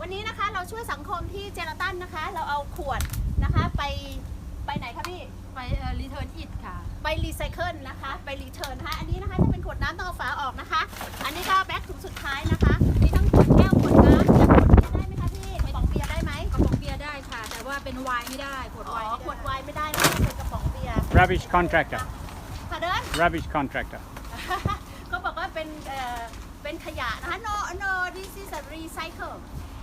วันนี้นะคะเราช่วยสังคมที่เจลาตันนะคะ เราเอาขวดนะคะไปไปไหนคะพี่ไปรีเทิร์นอิทค่ะ ไปรีไซเคิลนะคะ ไปรีเทิร์นนะคะอันนี้นะคะถ้าเป็นขวดน้ำต้องเอาฝาออกนะคะ อันนี้ก็แบ็คถุงสุดท้ายนะคะมีทั้งขวดแก้วขวดน้ำและขวดเบียร์ได้ไหมคะพี่กระป๋องเบียร์ได้ไหมกระป๋องเบียร์ได้ค่ะ แต่ว่าเป็นไวน์ไม่ได้ขวดอ๋ไวอน์ขวดไวน์ไม่ได้นะคะเป็นกระป๋องเบียร์ Rubbish contractor. ค่ะเดิน Rubbish contractor. ก็บอกว่าเป็นเอ่อเป็นขยะนะคะ no no this is a recycle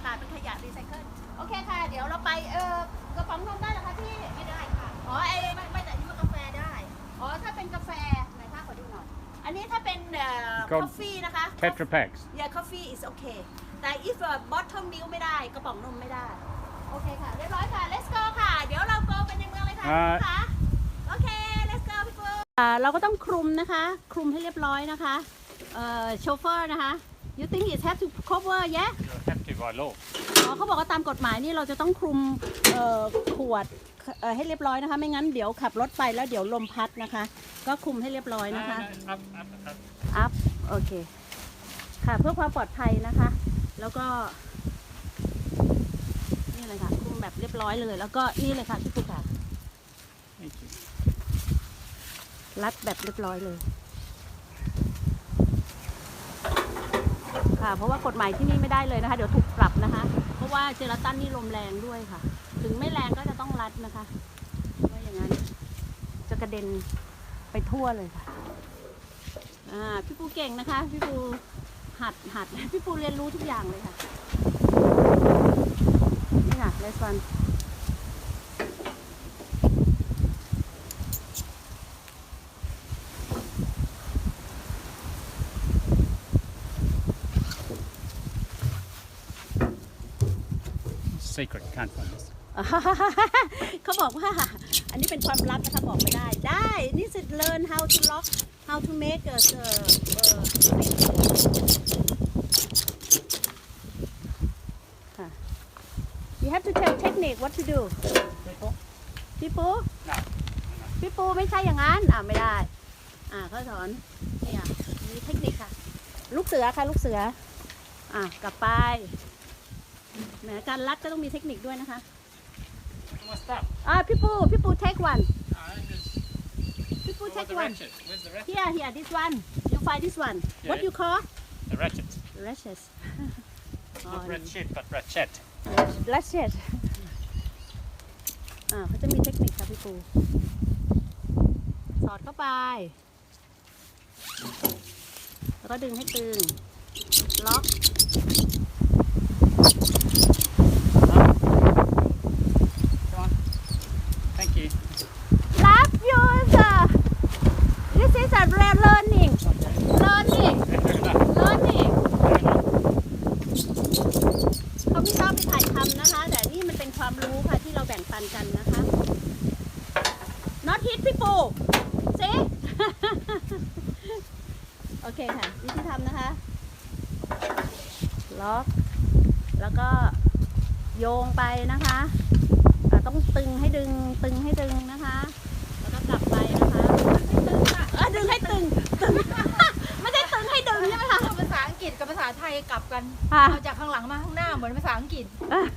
ค่ะเป็นขยะ recycle โอเคค่ะ เดี๋ยวเราไปเออกระป๋องนมได้เหรอคะพี่ไม่ได้ค่ะอ๋อไอไม่ไม่แต่ที่ว่ากาแฟได้อ๋อถ้าเป็นกาแฟไหนคะขอดูหน่อยอันนี้ถ้าเป็นเอ่อก็ coffee นะคะ Tetra Packs. yeah coffee is okay แต่ if a bottom milk ไม่ได้กระป๋องนมไม่ได้โอเคค่ะเรียบร้อยค่ะ let's go ค่ะ เดี๋ยวเรา go ไปในเมืองเลยค่ะอ่าคุณคะโอเค let's go พี่ปูเราก็ต้องคลุมนะคะ คลุมให้เรียบร้อยนะคะเอ่อโชเฟอร์นะคะ you think it have to cover yeah You have to by law. อ๋อเขาบอกว่าตามกฎหมายนี่เราจะต้องคลุมเอ่อขวดเอ่อให้เรียบร้อยนะคะ ไม่งั้นเดี๋ยวขับรถไปแล้วเดี๋ยวลมพัดนะคะ ก็คลุมให้เรียบร้อยนะคะ up, up, up. อัพโอเค ค่ะเพื่อความปลอดภัยนะคะ แล้วก็ นี่เลยค่ะคลุมแบบเรียบร้อยเลย แล้วก็นี่เลยค่ะพี่ปุ๊กค่ะ Thank you. รัดแบบเรียบร้อยเลย ค่ะ เพราะว่ากฎหมายที่นี่ไม่ได้เลยนะคะ เดี๋ยวถูกปรับนะคะ เพราะว่าเจลาตันนี่ลมแรงด้วยค่ะ ถึงไม่แรงก็จะต้องรัดนะคะว่าอย่างนั้น จะกระเด็นไปทั่วเลยค่ะอ่าพี่ปูเก่งนะคะ พี่ปูหัดหัดพี่ปูเรียนรู้ทุกอย่างเลยค่ะนี่ค่ะเลสวัน Secret, can't find this. เขาบอกว่า อันนี้เป็นความลับนะคะบอกไม่ได้ ได้นี่สิ learn how to lock how to make a, a, a ค่ะ you have to tell technique what to do พี่ปู No. พี่ปูไม่ใช่อย่างนั้น อ่าไม่ได้ อ่าเขาสอนเนี่ยมีเทคนิคค่ะ ลูกเสือค่ะ ลูกเสือ อ่ากลับไป แหมการรัดก็ต้องมีเทคนิคด้วยนะคะ What's that? อ่าพี่ปูพี่ปู take one Ah, just- พี่ปู Where's take the one ratchet? Where's the ratchet? here here this one you find this one what Yeah. you call The ratchet. lashes Not ratchet, but ratchet. lashes อ่าเขาจะมีเทคนิคค่ะพี่ปู สอดเข้าไป แล้วก็ดึงให้ตึง ล็อก Come on. Thank you. love you sir this is a rare learning learning Fair enough. learning Fair enough. เขาไม่ชอบไปถ่ายทำนะคะ แต่นี่มันเป็นความรู้ค่ะที่เรา แบ่งปันกันนะคะ not hit people see โอเคค่ะ วิธีทำนะคะ ล็อก แล้วก็โยงไปนะคะอะต้องตึงให้ดึงตึงให้ดึงนะคะ แล้วก็กลับไปนะคะเออดึงให้ตึงตึงไม่ได้ตึงให้ดึงใช่ไหมคะภาษาอังกฤษกับภาษาไทยกลับกันค่ะเอาจากข้างหลังมาข้างหน้าเหมือนภาษาอังกฤษอะพี่ปู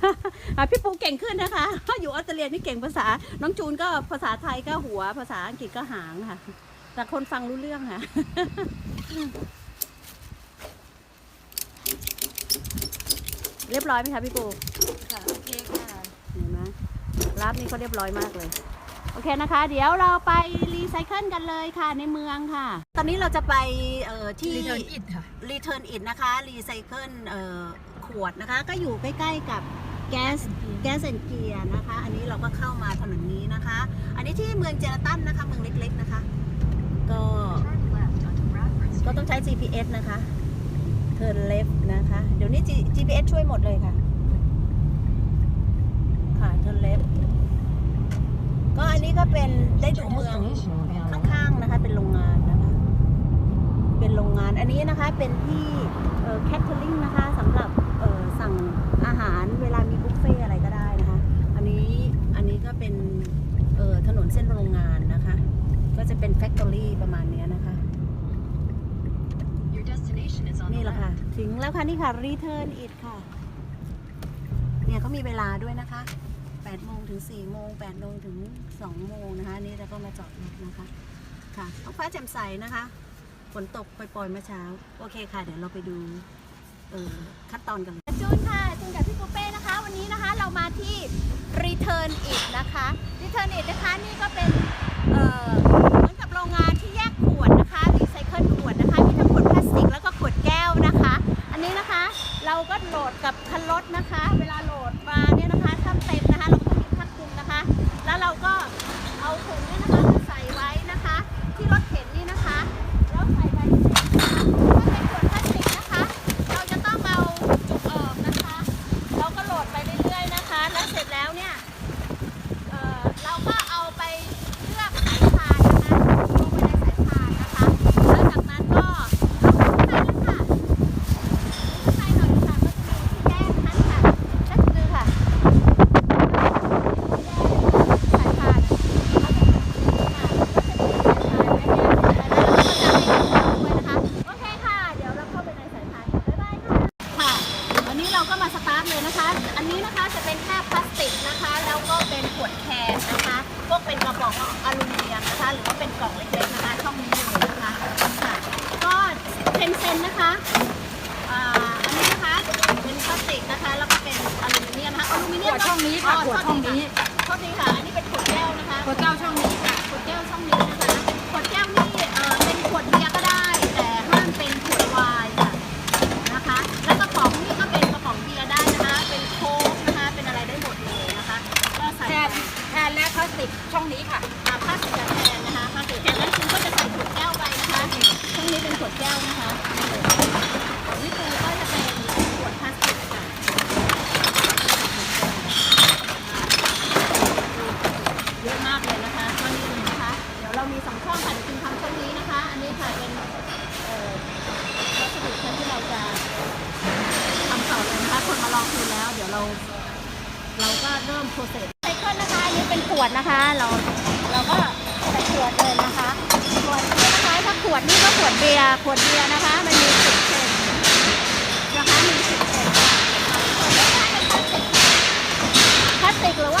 เก่งขึ้นนะคะอยู่ออสเตรเลียนี่เก่งภาษา น้องจูนก็ภาษาไทยก็หัว ภาษาอังกฤษก็หางค่ะ แต่คนฟังรู้เรื่องค่ะเรียบร้อยไหมคะพี่ปูค่ะโอเคค่ะเห็นไหมรับนี่ก็เรียบร้อยมากเลย โอเคนะคะ เดี๋ยวเราไปรีไซเคิลกันเลยค่ะในเมืองค่ะ ตอนนี้เราจะไปเอ่อที่รีเทิร์นอิทค่ะรีเทิร์นอินนะคะรีไซเคิลขวดนะคะ ก็อยู่ใกล้ๆกับ แก๊สแก๊สเอนเกียนะคะ อันนี้เราก็เข้ามาถนนนี้นะคะ อันนี้ที่เมืองเจลาตันนะคะ เมืองเล็กๆนะคะ ก็ก็ต้องใช้ GPS นะคะ turn left นะคะ เดี๋ยวนี้ GPS ช่วยหมดเลยค่ะ ค่ะ turn left ก็อันนี้ก็เป็นได้ดูเมืองข้างๆนะคะ เป็นโรงงานนะคะ เป็นโรงงาน อันนี้นะคะเป็นที่แคทเทอริงนะคะสำหรับสั่งอาหารเวลามีบุฟเฟ่อะไรก็ได้นะคะ อันนี้อันนี้ก็เป็นเอ่อถนน เส้นโรงงานนะคะ ก็จะเป็นแฟคทอรี่ประมาณเนี้ยนะคะ Your destination is on นี่ the แหละ left. ค่ะ ถึงแล้วค่ะ นี่ค่ะ Return It ค่ะ เนี่ยเขามีเวลาด้วยนะคะ8โมงถึง4โมง8โมงถึง2โมงนะคะอันนี่เราก็มาจอดรถนะคะ ค่ะท้องฟ้าแจ่มใสนะคะฝนตกปล่อยๆเมื่อเช้า โอเคค่ะ เดี๋ยวเราไปดูเออขั้นตอนกันเลยจูนค่ะจูนกับพี่ปูเป้นะคะ วันนี้นะคะเรามาที่ Return It นะคะ Return It นะคะนี่ก็เป็นเหมือนกับโรงงานที่แยกขวดนะคะรีไซเคิลขวดนะคะมีทั้งขวดพลาสติกแล้วก็ขวดแก้วนะคะ อันนี้นะคะเราก็โหลดกับคันรถนะคะ เวลาโหลดมาเนี่ยนะคะถ้าเต็มนะคะเราก็ต้องมีผ้าคลุมนะคะ แล้วเราก็เอาถุงเนี่ยนะคะมาใส่ไว้นะคะ ที่รถเข็นนี่นะคะแล้วใส่ไปที่นี่นะคะถ้าเป็นขวดพลาสติกนะคะ เราจะต้องเอาจุกออกนะคะ เราก็โหลดไปเรื่อยๆนะคะ แล้วเสร็จแล้วเนี่ยเอ่อเราก็เอาไปเลือกสายพานนะคะลงไปในสายพานนะคะ แล้วจากนั้นก็เอาขึ้นมาเลยค่ะขึ้นไปหน่อยค่ะก็จะมีที่แยกนั้นค่ะนั่นคือค่ะ สายพานเขาจะมีค่ะก็จะมีสายพานและแยกสายพานแล้วเราก็จะให้ดูด้วยนะคะ โอเคค่ะ เดี๋ยวเราเข้าไปในสายพานบ๊ายบายค่ะ ค่ะวันนี้เราก็มาสตาร์ทเลยนะคะ อันนี้นะคะจะเป็นแค่พลาสติกนะคะ แล้วก็เป็นขวดแคนนะคะ พวกเป็นกระป๋องอลูมิเนียมนะคะ หรือว่าเป็นกล่องเล็กๆนะคะช่องนี้เลยนะคะค่ะก็เซนเซนนะคะอ่าอันนี้นะคะเป็นพลาสติกนะคะ แล้วก็เป็นอลูมิเนียมนะคะอลูมิเนียมขวดช่องนี้ค่ะขวดช่องนี้ โทษทีค่ะ อันนี้เป็นขวดแก้วนะคะพระเจ้าช่องนี้ค่ะขวดแก้วช่องนี้นะคะ แก้วนะคะนี่คือก็จะเป็นขวดพลาสติกค่ะเยอะมากเลยนะคะช่องนี้ดูนะคะ เดี๋ยวเรามีสองช่องค่ะเดี๋ยวคุณทำช่องนี้นะคะ อันนี้ค่ะเป็นเอ่อวัสดุที่เราจะทำต่อเลยนะคะ คนมารอคิวแล้ว เดี๋ยวเรา เราก็เริ่มโปรเซสไซเคิลนะคะอันนี้เป็นขวดนะคะ เราเราก็ใส่ขวดเลยนะคะ วดเบียร์ขวดเบียร์นะคะ มันมีสิบเซนนะคะมีสิบเซนพลาสติกหรือว่า